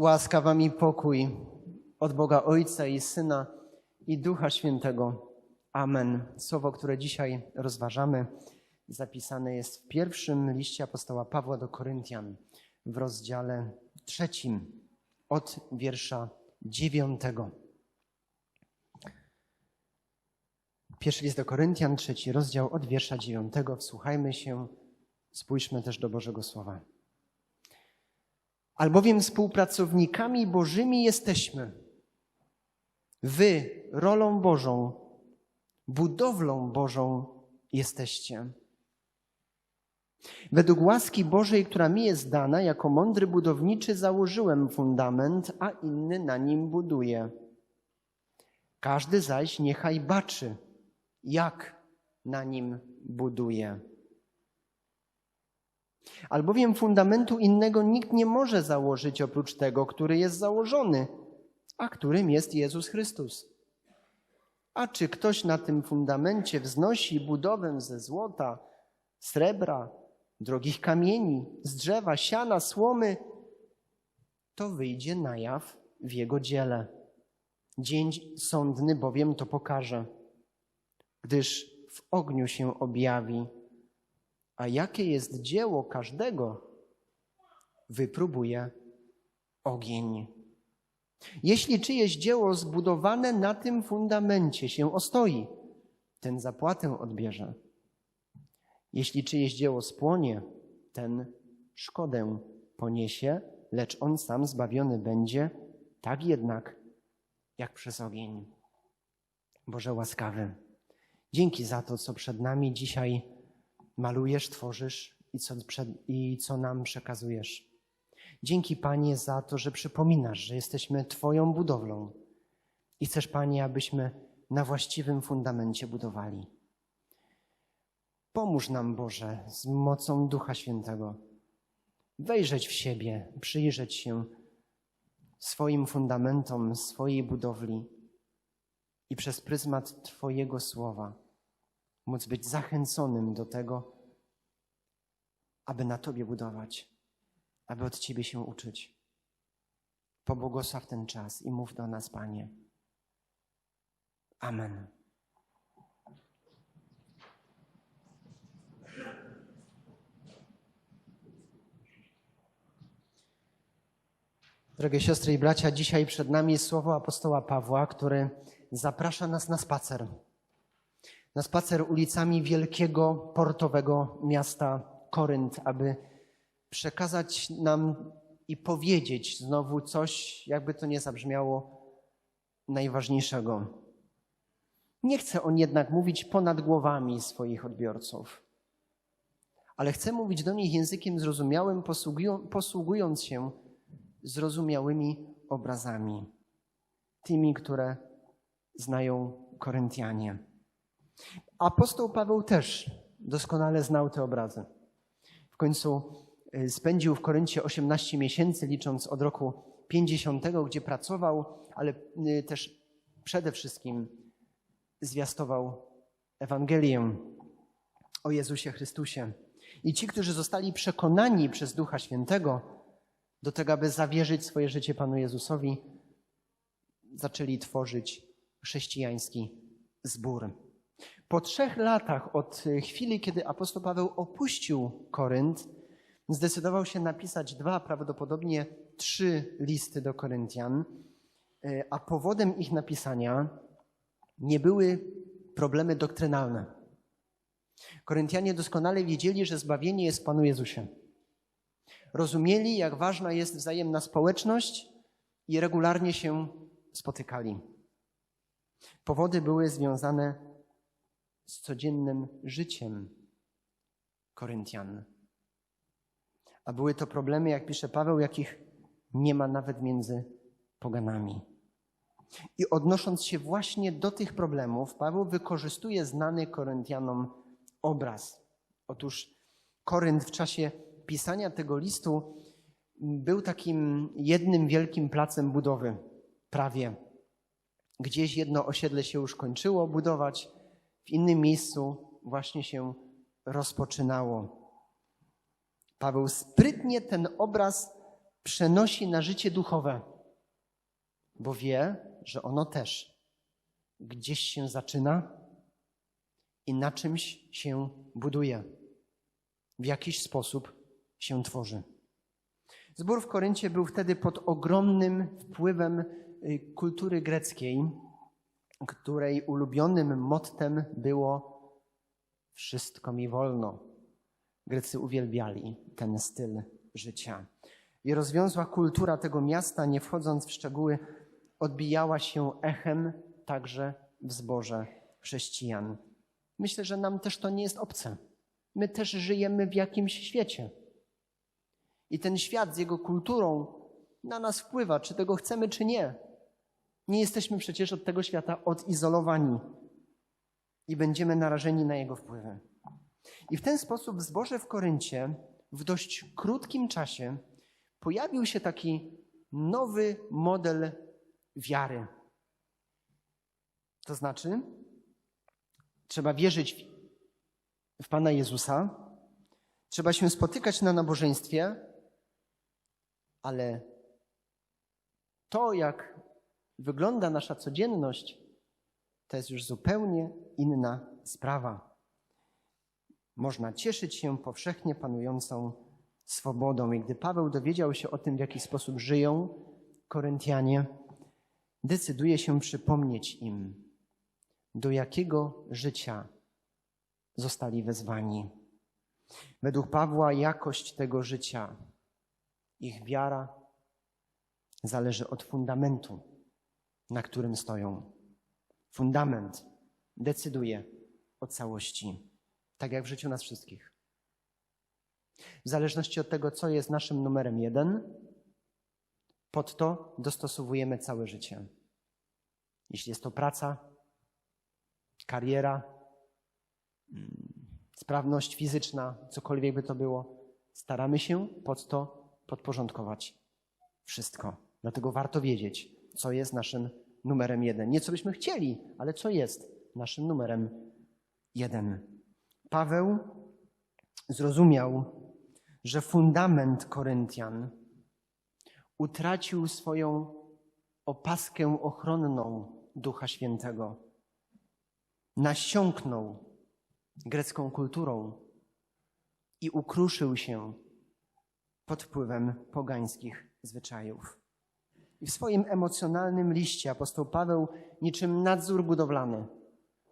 Łaska wam i pokój od Boga Ojca i Syna i Ducha Świętego. Amen. Słowo, które dzisiaj rozważamy, zapisane jest w pierwszym liście apostoła Pawła do Koryntian w rozdziale trzecim od wiersza dziewiątego. Pierwszy list do Koryntian, trzeci rozdział od wiersza dziewiątego. Wsłuchajmy się, spójrzmy też do Bożego Słowa. Albowiem współpracownikami Bożymi jesteśmy. Wy rolą Bożą, budowlą Bożą jesteście. Według łaski Bożej, która mi jest dana, jako mądry budowniczy założyłem fundament, a inny na nim buduje. Każdy zaś niechaj baczy, jak na nim buduje. Albowiem fundamentu innego nikt nie może założyć oprócz tego, który jest założony, a którym jest Jezus Chrystus. A czy ktoś na tym fundamencie wznosi budowę ze złota, srebra, drogich kamieni, z drzewa, siana, słomy, to wyjdzie na jaw w jego dziele. Dzień sądny bowiem to pokaże, gdyż w ogniu się objawi a jakie jest dzieło każdego, wypróbuje ogień. Jeśli czyjeś dzieło zbudowane na tym fundamencie się ostoi, ten zapłatę odbierze. Jeśli czyjeś dzieło spłonie, ten szkodę poniesie, lecz on sam zbawiony będzie, tak jednak jak przez ogień. Boże łaskawy, dzięki za to, co przed nami dzisiaj malujesz, tworzysz i co, przed, i co nam przekazujesz. Dzięki Panie za to, że przypominasz, że jesteśmy Twoją budowlą i chcesz Panie, abyśmy na właściwym fundamencie budowali. Pomóż nam, Boże, z mocą Ducha Świętego wejrzeć w siebie, przyjrzeć się swoim fundamentom, swojej budowli i przez pryzmat Twojego słowa móc być zachęconym do tego, aby na Tobie budować, aby od Ciebie się uczyć. Pobłogosław ten czas i mów do nas, Panie. Amen. Drogie siostry i bracia, dzisiaj przed nami jest słowo apostoła Pawła, który zaprasza nas na spacer na spacer ulicami wielkiego portowego miasta Korynt, aby przekazać nam i powiedzieć znowu coś, jakby to nie zabrzmiało, najważniejszego. Nie chce on jednak mówić ponad głowami swoich odbiorców, ale chce mówić do nich językiem zrozumiałym, posługując się zrozumiałymi obrazami, tymi, które znają Koryntianie. Apostoł Paweł też doskonale znał te obrazy. W końcu y, spędził w Koryncie 18 miesięcy, licząc od roku 50, gdzie pracował, ale y, też przede wszystkim zwiastował Ewangelię o Jezusie Chrystusie. I ci, którzy zostali przekonani przez Ducha Świętego do tego, aby zawierzyć swoje życie Panu Jezusowi, zaczęli tworzyć chrześcijański zbór. Po trzech latach od chwili, kiedy apostoł Paweł opuścił Korynt, zdecydował się napisać dwa, prawdopodobnie trzy listy do Koryntian, a powodem ich napisania nie były problemy doktrynalne. Koryntianie doskonale wiedzieli, że zbawienie jest Panu Jezusie. Rozumieli, jak ważna jest wzajemna społeczność i regularnie się spotykali. Powody były związane z codziennym życiem Koryntian. A były to problemy, jak pisze Paweł, jakich nie ma nawet między poganami. I odnosząc się właśnie do tych problemów, Paweł wykorzystuje znany Koryntianom obraz. Otóż Korynt w czasie pisania tego listu był takim jednym wielkim placem budowy, prawie. Gdzieś jedno osiedle się już kończyło budować, w innym miejscu właśnie się rozpoczynało. Paweł sprytnie ten obraz przenosi na życie duchowe, bo wie, że ono też gdzieś się zaczyna i na czymś się buduje, w jakiś sposób się tworzy. Zbór w Koryncie był wtedy pod ogromnym wpływem y, kultury greckiej, której ulubionym mottem było wszystko mi wolno. Grecy uwielbiali ten styl życia. I rozwiązła kultura tego miasta, nie wchodząc w szczegóły, odbijała się echem także w zborze chrześcijan. Myślę, że nam też to nie jest obce. My też żyjemy w jakimś świecie. I ten świat z jego kulturą na nas wpływa, czy tego chcemy, czy nie. Nie jesteśmy przecież od tego świata odizolowani i będziemy narażeni na jego wpływy. I w ten sposób w zborze w Koryncie w dość krótkim czasie pojawił się taki nowy model wiary. To znaczy, trzeba wierzyć w Pana Jezusa, trzeba się spotykać na nabożeństwie, ale to, jak wygląda nasza codzienność, to jest już zupełnie inna sprawa. Można cieszyć się powszechnie panującą swobodą. I gdy Paweł dowiedział się o tym, w jaki sposób żyją Koryntianie, decyduje się przypomnieć im, do jakiego życia zostali wezwani. Według Pawła jakość tego życia, ich wiara zależy od fundamentu, na którym stoją. Fundament decyduje o całości, tak jak w życiu nas wszystkich. W zależności od tego, co jest naszym numerem jeden, pod to dostosowujemy całe życie. Jeśli jest to praca, kariera, sprawność fizyczna, cokolwiek by to było, staramy się pod to podporządkować wszystko. Dlatego warto wiedzieć, co jest naszym numerem jeden. Nie co byśmy chcieli, ale co jest naszym numerem jeden. Paweł zrozumiał, że fundament Koryntian utracił swoją opaskę ochronną Ducha Świętego. Nasiąknął grecką kulturą i ukruszył się pod wpływem pogańskich zwyczajów. I w swoim emocjonalnym liście apostoł Paweł, niczym nadzór budowlany,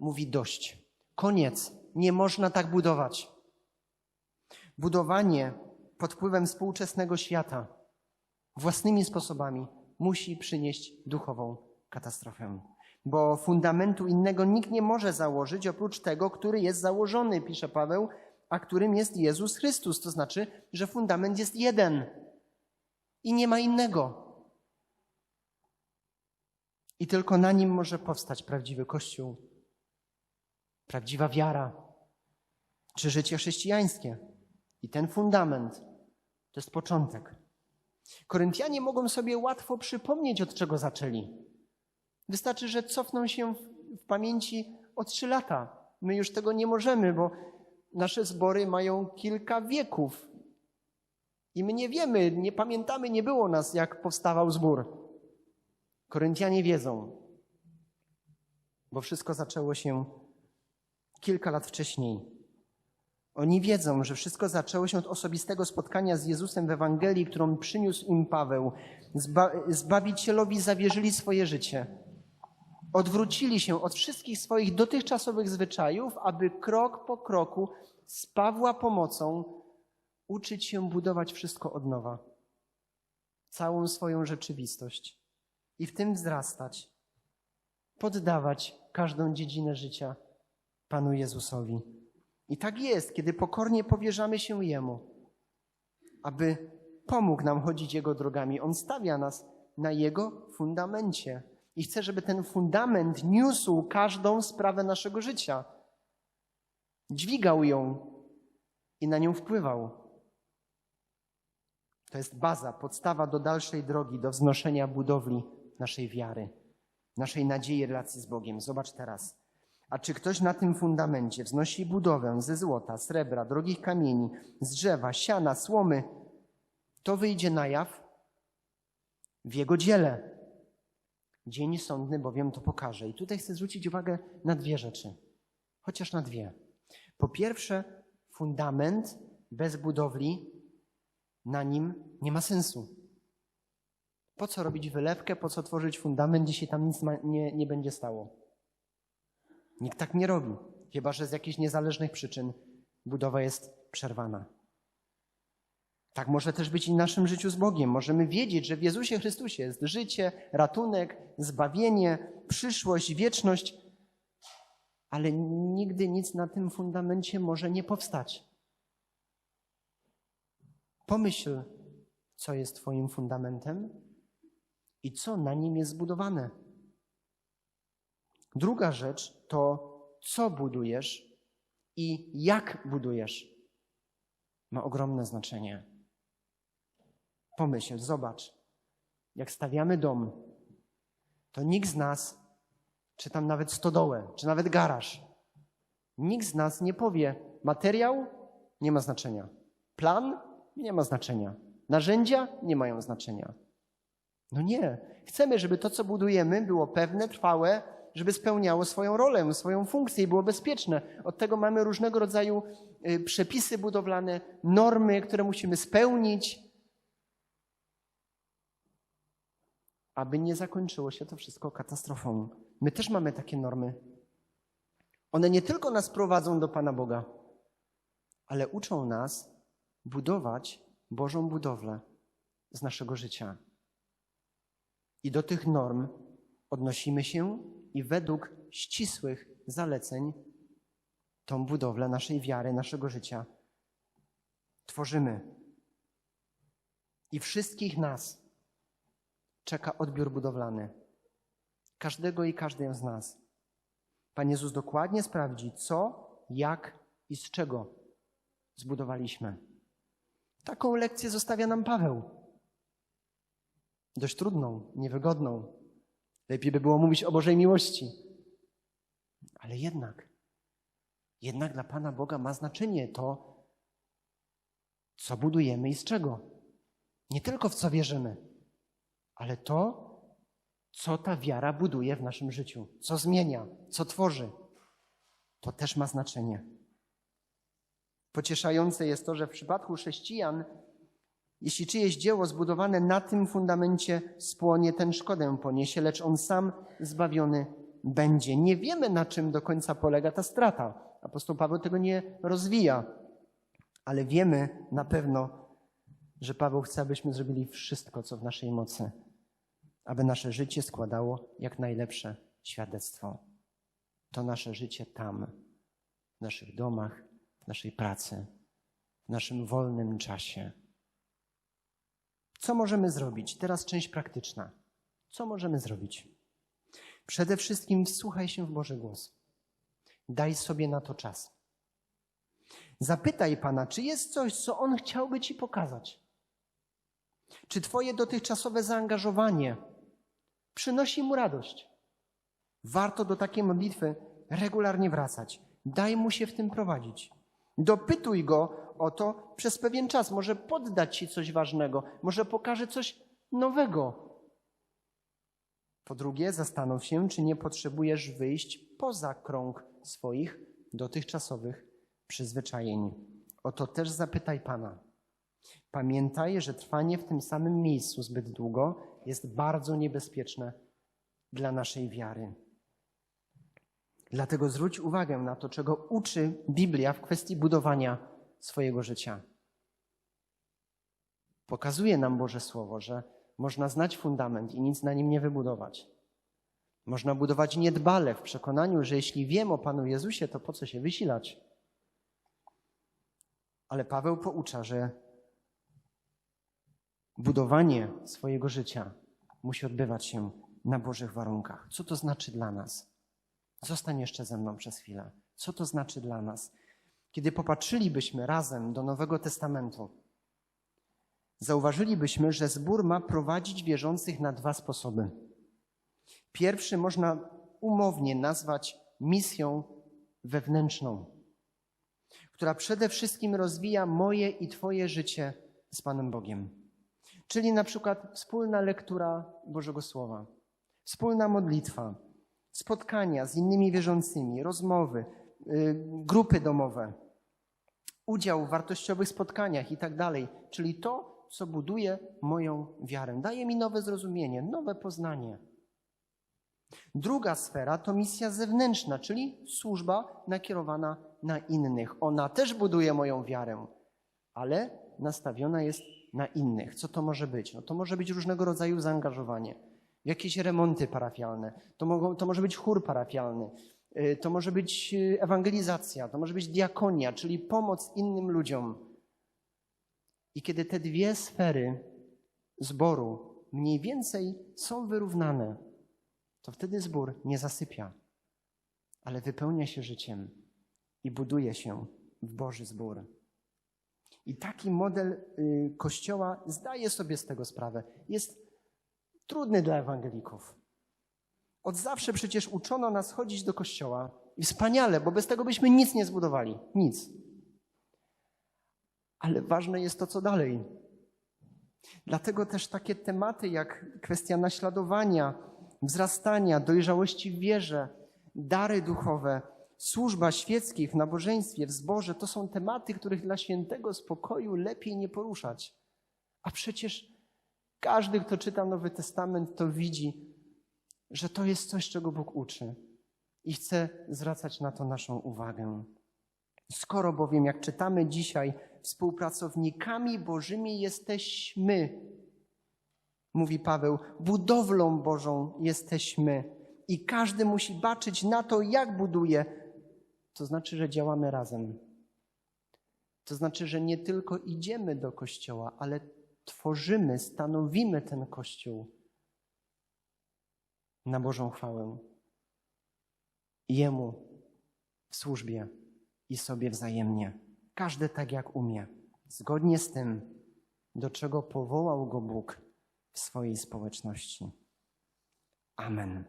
mówi dość. Koniec. Nie można tak budować. Budowanie pod wpływem współczesnego świata własnymi sposobami musi przynieść duchową katastrofę. Bo fundamentu innego nikt nie może założyć oprócz tego, który jest założony, pisze Paweł, a którym jest Jezus Chrystus. To znaczy, że fundament jest jeden i nie ma innego. I tylko na nim może powstać prawdziwy Kościół, prawdziwa wiara, czy życie chrześcijańskie. I ten fundament to jest początek. Koryntianie mogą sobie łatwo przypomnieć, od czego zaczęli. Wystarczy, że cofną się w pamięci o trzy lata. My już tego nie możemy, bo nasze zbory mają kilka wieków. I my nie wiemy, nie pamiętamy, nie było nas, jak powstawał zbór. Koryntianie wiedzą, bo wszystko zaczęło się kilka lat wcześniej. Oni wiedzą, że wszystko zaczęło się od osobistego spotkania z Jezusem w Ewangelii, którą przyniósł im Paweł. Zba Zbawicielowi zawierzyli swoje życie. Odwrócili się od wszystkich swoich dotychczasowych zwyczajów, aby krok po kroku z Pawła pomocą uczyć się budować wszystko od nowa. Całą swoją rzeczywistość i w tym wzrastać, poddawać każdą dziedzinę życia Panu Jezusowi. I tak jest, kiedy pokornie powierzamy się Jemu, aby pomógł nam chodzić Jego drogami. On stawia nas na Jego fundamencie i chce, żeby ten fundament niósł każdą sprawę naszego życia. Dźwigał ją i na nią wpływał. To jest baza, podstawa do dalszej drogi, do wznoszenia budowli naszej wiary, naszej nadziei relacji z Bogiem. Zobacz teraz. A czy ktoś na tym fundamencie wznosi budowę ze złota, srebra, drogich kamieni, z drzewa, siana, słomy, to wyjdzie na jaw w Jego dziele. Dzień sądny bowiem to pokaże. I tutaj chcę zwrócić uwagę na dwie rzeczy, chociaż na dwie. Po pierwsze, fundament bez budowli, na nim nie ma sensu. Po co robić wylewkę, po co tworzyć fundament, jeśli tam nic nie, nie będzie stało? Nikt tak nie robi, chyba że z jakichś niezależnych przyczyn budowa jest przerwana. Tak może też być i w naszym życiu z Bogiem. Możemy wiedzieć, że w Jezusie Chrystusie jest życie, ratunek, zbawienie, przyszłość, wieczność, ale nigdy nic na tym fundamencie może nie powstać. Pomyśl, co jest Twoim fundamentem i co na nim jest zbudowane. Druga rzecz to, co budujesz i jak budujesz. Ma ogromne znaczenie. Pomyśl, zobacz, jak stawiamy dom, to nikt z nas, czy tam nawet stodołę, czy nawet garaż, nikt z nas nie powie, materiał nie ma znaczenia, plan nie ma znaczenia, narzędzia nie mają znaczenia. No nie. Chcemy, żeby to, co budujemy, było pewne, trwałe, żeby spełniało swoją rolę, swoją funkcję i było bezpieczne. Od tego mamy różnego rodzaju y, przepisy budowlane, normy, które musimy spełnić, aby nie zakończyło się to wszystko katastrofą. My też mamy takie normy. One nie tylko nas prowadzą do Pana Boga, ale uczą nas budować Bożą budowlę z naszego życia. I do tych norm odnosimy się i według ścisłych zaleceń tą budowlę naszej wiary, naszego życia tworzymy. I wszystkich nas czeka odbiór budowlany. Każdego i każdej z nas. Pan Jezus dokładnie sprawdzi, co, jak i z czego zbudowaliśmy. Taką lekcję zostawia nam Paweł. Dość trudną, niewygodną. Lepiej by było mówić o Bożej miłości. Ale jednak, jednak dla Pana Boga ma znaczenie to, co budujemy i z czego. Nie tylko w co wierzymy, ale to, co ta wiara buduje w naszym życiu, co zmienia, co tworzy. To też ma znaczenie. Pocieszające jest to, że w przypadku chrześcijan, jeśli czyjeś dzieło zbudowane na tym fundamencie spłonie, ten szkodę poniesie, lecz on sam zbawiony będzie. Nie wiemy, na czym do końca polega ta strata. Apostoł Paweł tego nie rozwija, ale wiemy na pewno, że Paweł chce, abyśmy zrobili wszystko, co w naszej mocy, aby nasze życie składało jak najlepsze świadectwo. To nasze życie tam, w naszych domach, w naszej pracy, w naszym wolnym czasie. Co możemy zrobić? Teraz część praktyczna. Co możemy zrobić? Przede wszystkim wsłuchaj się w Boży głos. Daj sobie na to czas. Zapytaj Pana, czy jest coś, co On chciałby Ci pokazać. Czy Twoje dotychczasowe zaangażowanie przynosi Mu radość? Warto do takiej modlitwy regularnie wracać. Daj Mu się w tym prowadzić. Dopytuj Go o to przez pewien czas. Może poddać Ci coś ważnego, może pokaże coś nowego. Po drugie, zastanów się, czy nie potrzebujesz wyjść poza krąg swoich dotychczasowych przyzwyczajeń. O to też zapytaj Pana. Pamiętaj, że trwanie w tym samym miejscu zbyt długo jest bardzo niebezpieczne dla naszej wiary. Dlatego zwróć uwagę na to, czego uczy Biblia w kwestii budowania swojego życia. Pokazuje nam Boże Słowo, że można znać fundament i nic na nim nie wybudować. Można budować niedbale w przekonaniu, że jeśli wiem o Panu Jezusie, to po co się wysilać? Ale Paweł poucza, że budowanie swojego życia musi odbywać się na Bożych warunkach. Co to znaczy dla nas? Zostań jeszcze ze mną przez chwilę. Co to znaczy dla nas? Kiedy popatrzylibyśmy razem do Nowego Testamentu, zauważylibyśmy, że zbór ma prowadzić wierzących na dwa sposoby. Pierwszy można umownie nazwać misją wewnętrzną, która przede wszystkim rozwija moje i Twoje życie z Panem Bogiem. Czyli na przykład wspólna lektura Bożego Słowa, wspólna modlitwa, spotkania z innymi wierzącymi, rozmowy, y, grupy domowe, udział w wartościowych spotkaniach i tak dalej. Czyli to, co buduje moją wiarę, daje mi nowe zrozumienie, nowe poznanie. Druga sfera to misja zewnętrzna, czyli służba nakierowana na innych. Ona też buduje moją wiarę, ale nastawiona jest na innych. Co to może być? No to może być różnego rodzaju zaangażowanie, jakieś remonty parafialne, to, mogą, to może być chór parafialny, to może być y, ewangelizacja, to może być diakonia, czyli pomoc innym ludziom. I kiedy te dwie sfery zboru mniej więcej są wyrównane, to wtedy zbór nie zasypia, ale wypełnia się życiem i buduje się w Boży zbór. I taki model y, Kościoła zdaje sobie z tego sprawę. Jest trudny dla ewangelików. Od zawsze przecież uczono nas chodzić do Kościoła. I wspaniale, bo bez tego byśmy nic nie zbudowali. Nic. Ale ważne jest to, co dalej. Dlatego też takie tematy jak kwestia naśladowania, wzrastania, dojrzałości w wierze, dary duchowe, służba świeckich w nabożeństwie, w zborze, to są tematy, których dla świętego spokoju lepiej nie poruszać. A przecież każdy, kto czyta Nowy Testament, to widzi, że to jest coś, czego Bóg uczy i chce zwracać na to naszą uwagę. Skoro bowiem, jak czytamy dzisiaj, współpracownikami Bożymi jesteśmy, mówi Paweł, budowlą Bożą jesteśmy i każdy musi baczyć na to, jak buduje. To znaczy, że działamy razem. To znaczy, że nie tylko idziemy do kościoła, ale tworzymy, stanowimy ten kościół na Bożą chwałę. Jemu w służbie i sobie wzajemnie. Każdy tak jak umie, zgodnie z tym, do czego powołał go Bóg w swojej społeczności. Amen.